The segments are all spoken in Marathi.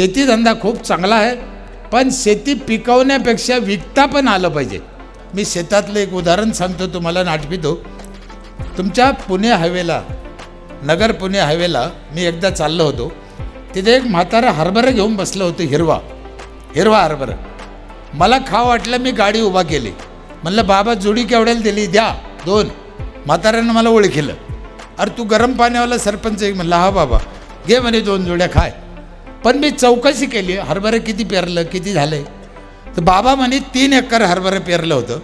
शेतीधंदा खूप चांगला आहे पण शेती पिकवण्यापेक्षा विकता पण आलं पाहिजे. मी शेतातलं एक उदाहरण सांगतो तुम्हाला नाटपितो तुमच्या पुणे हायवेला नगर पुणे हायवेला मी एकदा चाललो होतो. तिथे एक म्हातारा हरभरा घेऊन बसलं होतं हिरवा. हिरवा हरभरा. मला खा वाटलं मी गाडी उभा केली. म्हणलं बाबा जुडी केवढ्याला दिली? द्या दोन. म्हाताऱ्यानं मला ओळखिलं. अरे तू गरम पाण्यावाला सरपंच आहे. म्हणलं हा बाबा. घे म्हणे दोन जुड्या खाय. पण मी चौकशी केली हरभरं किती पेरलं किती झालं? तर बाबा म्हणे तीन एकर हरभरं पेरलं होतं.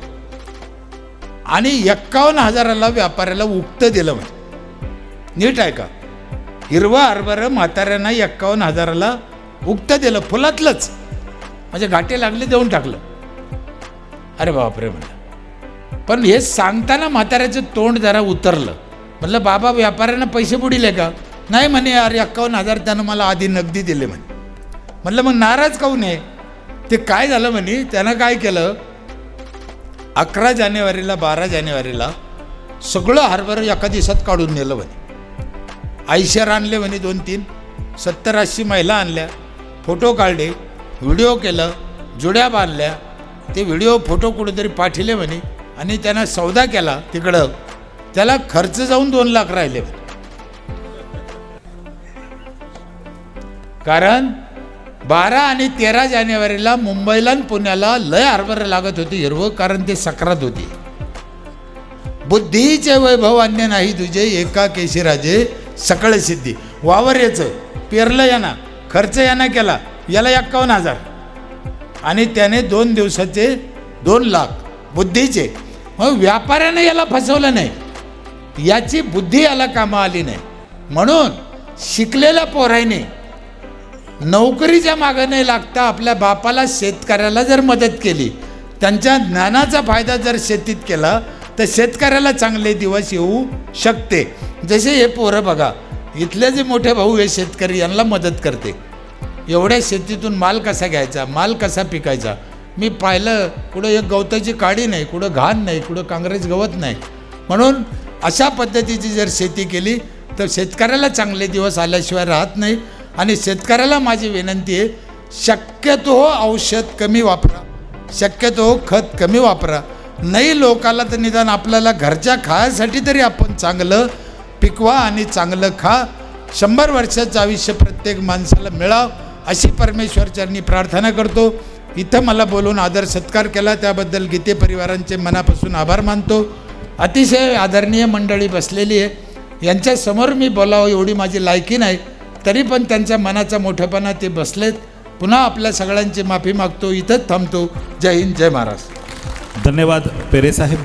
आणि एक्कावन्न हजाराला व्यापाऱ्याला उक्त दिलं म्हणे. नीट आहे का हिरवं हरभरं म्हाताऱ्यांना एक्कावन्न हजाराला उक्त दिलं फुलातलंच. म्हणजे घाटे लागले देऊन टाकलं. अरे बापरे म्हणलं पण हे सांगताना म्हाताऱ्याचं तोंड जरा उतरलं. म्हटलं बाबा व्यापाऱ्यांना पैसे बुडीले का? नाही म्हणे अरे एक्कावन्न हजार त्यानं मला आधी नगदी दिले म्हणे. म्हटलं मग नाराज काहून आहे? ते काय झालं म्हणे त्यानं काय केलं? अकरा जानेवारीला बारा जानेवारीला सगळं हरभरं एका दिवसात काढून नेलं म्हणे. आयशर आणले म्हणे दोन तीन सत्तर ऐंशी महिला आणल्या फोटो काढले व्हिडिओ केलं जुड्या बांधल्या ते व्हिडिओ फोटो कुठेतरी पाठिले म्हणे आणि त्यांना सौदा केला तिकडं. त्याला खर्च जाऊन दोन लाख राहिले म्हणे. कारण बारा आणि तेरा जानेवारीला मुंबईला आणि पुण्याला लय हरभर लागत होती हिरवं कारण ते सक्रात होती. बुद्धीचे वैभव अन्य नाही तुझे एका केशीराजे सकळ सिद्धी. वावर याचं पेरलं याना खर्च यानं केला याला एक्कावन्न हजार. आणि त्याने दोन दिवसाचे दोन लाख बुद्धीचे. मग व्यापाऱ्यानं याला फसवलं नाही. याची बुद्धी याला कामा आली नाही. म्हणून शिकलेल्या पोरायने नोकरीच्या मागं नाही लागता आपल्या बापाला शेतकऱ्याला जर मदत केली त्यांच्या ज्ञानाचा फायदा जर शेतीत केला तर शेतकऱ्याला चांगले दिवस येऊ शकते. जसे हे पोरं बघा इथले जे मोठे भाऊ हे शेतकरी यांना मदत करते. एवढ्या शेतीतून माल कसा घ्यायचा माल कसा पिकायचा? मी पाहिलं कुठं एक गवताची काडी नाही कुठं घाण नाही कुठं काँग्रेस गवत नाही. म्हणून अशा पद्धतीची जर शेती केली तर शेतकऱ्याला चांगले दिवस आल्याशिवाय राहत नाही. आणि शेतकऱ्याला माझी विनंती आहे शक्यतो औषध कमी वापरा. शक्यतो खत कमी वापरा. नाही लोकाला तर निदान आपल्याला घरच्या खायासाठी तरी आपण चांगलं पिकवा आणि चांगलं खा. शंभर वर्षाचं आयुष्य प्रत्येक माणसाला मिळाव अशी परमेश्वरचरणी प्रार्थना करतो. इथं मला बोलून आदर सत्कार केला. त्याबद्दल गीते परिवारांचे मनापासून आभार मानतो. अतिशय आदरणीय मंडळी बसलेली आहे. यांच्यासमोर मी बोलावं एवढी माझी लायकी नाही. तरी पण त्यांच्या मनाचा मोठेपणा ते बसलेत. पुन्हा आपल्या सगळ्यांची माफी मागतो इथंच थांबतो. जय हिंद जय महाराष्ट्र. धन्यवाद पेरे साहेब